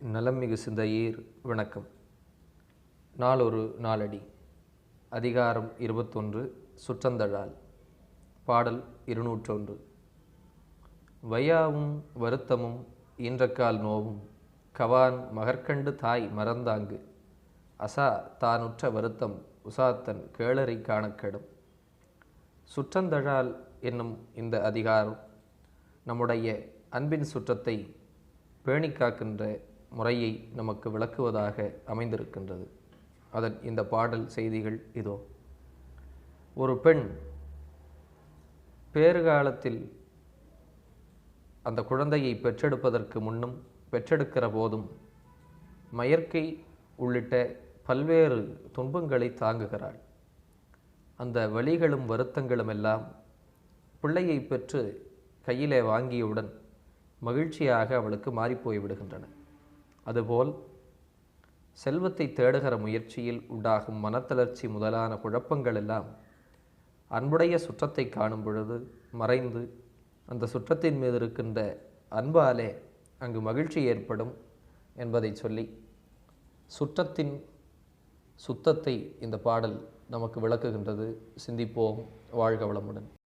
நலம் மிகு சிந்தையீர் வணக்கம். நாளொரு நாளடி. அதிகாரம் இருபத்தொன்று சுற்றந்தழால். பாடல் இருநூற்றொன்று. வையாவும் வருத்தமும் ஈன்றக்கால் நோவும் கவான் மகற்கண்டு தாய் மறந்தாங்கு. அசா தானுற்ற வருத்தம் உசாத்தன் கேளரை காணக்கெடும். சுற்றந்தழால் என்னும் இந்த அதிகாரம் நம்முடைய அன்பின் சுற்றத்தை பேணிக்காக்கின்ற முறையை நமக்கு விளக்குவதாக அமைந்திருக்கின்றது. அதன் இந்த பாடல் செய்திகள் இதோ. ஒரு பெண் பேறுகாலத்தில் அந்த குழந்தையை பெற்றெடுப்பதற்கு முன்னும் பெற்றெடுக்கிற போதும் மயற்கை உள்ளிட்ட பல்வேறு துன்பங்களை தாங்குகிறாள். அந்த வழிகளும் வருத்தங்களும் எல்லாம் பிள்ளையை பெற்று கையிலே வாங்கியவுடன் மகிழ்ச்சியாக அவளுக்கு மாறிப்போய் விடுகின்றன அதுபோல் செல்வத்தை தேடுகிற முயற்சியில் உண்டாகும் மனத்தளர்ச்சி முதலான குழப்பங்கள் எல்லாம் அன்புடைய சுற்றத்தை காணும் பொழுது மறைந்து அந்த சுற்றத்தின் மீது இருக்கின்ற அன்பாலே அங்கு மகிழ்ச்சி ஏற்படும் என்பதை சொல்லி சுற்றத்தின் சுத்தத்தை இந்த பாடல் நமக்கு விளக்குகின்றது. சிந்திப்போம். வாழ்க வளமுடன்.